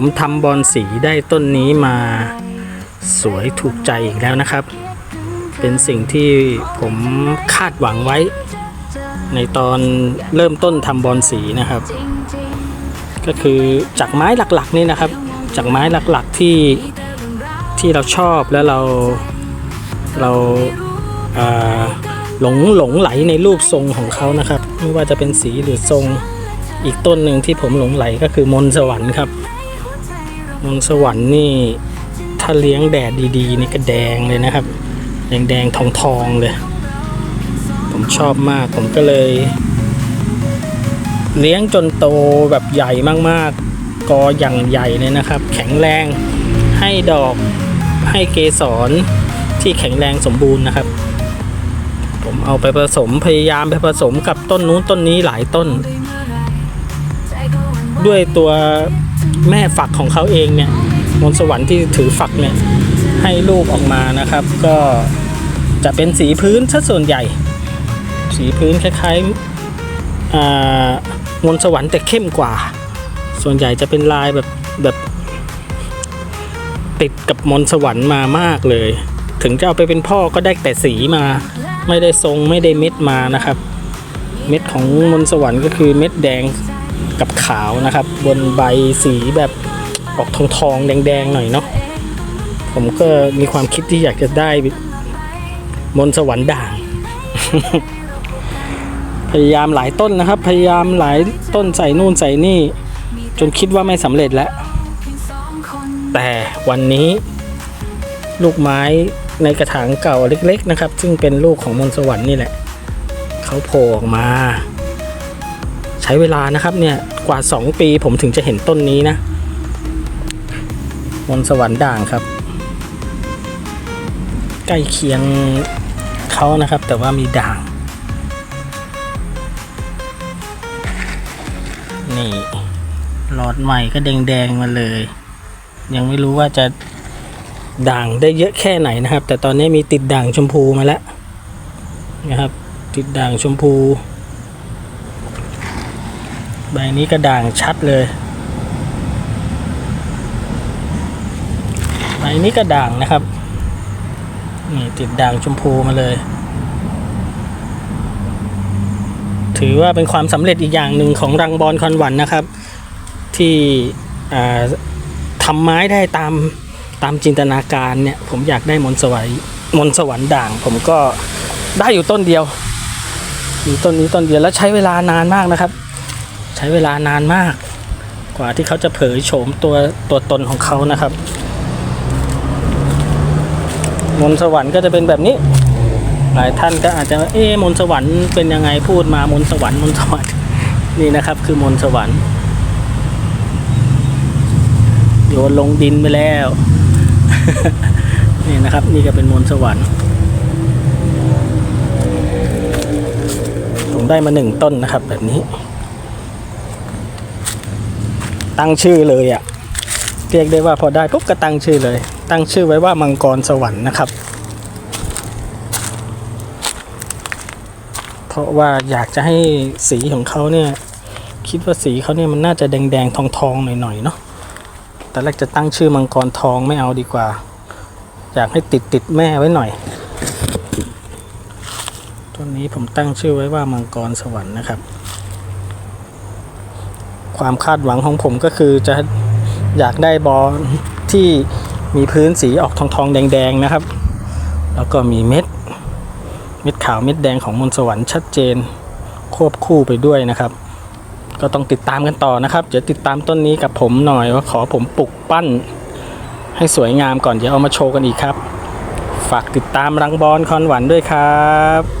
ผมทำบอลสีได้ต้นนี้มาสวยถูกใจอีกแล้วนะครับ เป็นสิ่งที่ผมคาดหวังไว้ ในตอนเริ่มต้นทำบอลสีนะครับ ก็คือจากไม้หลักๆนี่นะครับ จากไม้หลักๆที่ที่เราชอบแล้วเราเราหลงหลงไหลในรูปทรงของเขานะครับ ไม่ว่าจะเป็นสีหรือทรงอีกต้นหนึ่งที่ผมหลงไหลก็คือมนสวรรค์ครับ มนต์สวรรค์นี่ถ้าเลี้ยงแดดดีๆ นี่ก็แดงเลยนะครับ แดงแดงทองทองๆเลย ผมชอบมากผมก็เลย เลี้ยงจนโตแบบใหญ่มากๆ กออย่างใหญ่เลยนะครับ แข็งแรงให้ดอกให้เกสรที่แข็งแรงสมบูรณ์นะครับ ผมเอาไปผสมพยายามไปผสมกับต้นนู้นต้นนี้หลายต้น ด้วยตัว แม่ฝักของเขาเองเนี่ยมนสวรรค์ที่ถือฝักเนี่ยให้ลูกออกมานะครับ ก็จะเป็นสีพื้นซะส่วนใหญ่ สีพื้นคล้ายๆอ่ามนสวรรค์แต่เข้มกว่า ส่วนใหญ่จะเป็นลายแบบแบบติดกับมนสวรรค์มามากเลย ถึงจะเอาไปเป็นพ่อก็ได้แต่สีมา ไม่ได้ทรงไม่ได้เม็ดมานะครับ เม็ดของมนสวรรค์ก็คือเม็ดแดง กับขาวนะครับ บนใบสีแบบออกทองทองๆแดงๆหน่อยเนาะผมก็มีความคิดที่อยากจะได้มนต์สวรรค์ด่าง พยายามหลายต้นนะครับ พยายามหลายต้นใส่นู่นใส่นี่ จนคิดว่าไม่สำเร็จแล้ว แต่วันนี้ลูกไม้ในกระถางเก่าเล็ก ๆ นะครับ ซึ่งเป็นลูกของมนต์สวรรค์นี่แหละ เขาโผล่ออกมา ช้เวลานะครับเนี่ยกว่า 2 ปีผมถึงจะเห็นต้นนี้นะมนสวรรค์ด่างครับ ใกล้เคียงเขานะครับ แต่ว่ามีด่าง นี่หลอดใหม่ก็แดงๆมาเลย ยังไม่รู้ว่าจะด่างได้เยอะแค่ไหนนะครับ แต่ตอนนี้มีติดด่างชมพูมาแล้วนะครับ ติดด่างชมพู ใบนี้ก็ด่างชัดเลย ใบนี้ก็ด่างนะครับ นี่ติดด่างชมพูมาเลย ถือว่าเป็นความสำเร็จอีกอย่างหนึ่งของรังบอลคอนหวันนะครับ ที่ทำไม้ได้ตามตามจินตนาการเนี่ย ผมอยากได้มนสวรรค์มนสวรรค์ด่าง ผมก็ได้อยู่ต้นเดียว อยู่ต้นนี้ต้นเดียวแล้วใช้เวลานานมากนะครับ ใช้เวลานานมาก กว่าที่เขาจะเผยโฉมตัวตัวตนของเขานะครับมนต์สวรรค์ก็จะเป็นแบบนี้ หลายท่านก็อาจจะเอ๊มนต์สวรรค์เป็นยังไงพูดมามนต์สวรรค์มนต์สวรรค์นี่นะครับ คือมนต์สวรรค์โยนลงดินไปแล้ว นี่นะครับ นี่ก็เป็นมนต์สวรรค์ผมได้มาหนึ่งต้นนะครับแบบนี้ ตั้งชื่อเลยอะ่ะเรียกได้ว่าพอได้ปุ๊บก็ตั้งชื่อเลย ตั้งชื่อไว้ว่ามังกรสวรรค์นะครับ เพราะว่าอยากจะให้สีของเขาเนี่ยคิดว่าสีเขาเนี่ยมันน่าจะแดงๆทองๆหน่อยๆเนาะแต่แรกจะตั้งชื่อมังกรทองไม่เอาดีกว่า อยากให้ติดติดแม่ไว้หน่อย ตัวนี้ผมตั้งชื่อไว้ว่ามังกรสวรรค์นะครับ ความคาดหวังของผมก็คือจะอยากได้บอลที่มีพื้นสีออกทองทองๆแดงๆนะครับ แล้วก็มีเม็ด เม็ดขาวเม็ดแดงของมนสวรรค์ชัดเจน ควบคู่ไปด้วยนะครับ ก็ต้องติดตามกันต่อนะครับ เดี๋ยวติดตามต้นนี้กับผมหน่อยว่าขอผมปลุกปั้น ให้สวยงามก่อนเดี๋ยวเอามาโชว์กันอีกครับ ฝากติดตามรังบอลคอนหวันด้วยครับ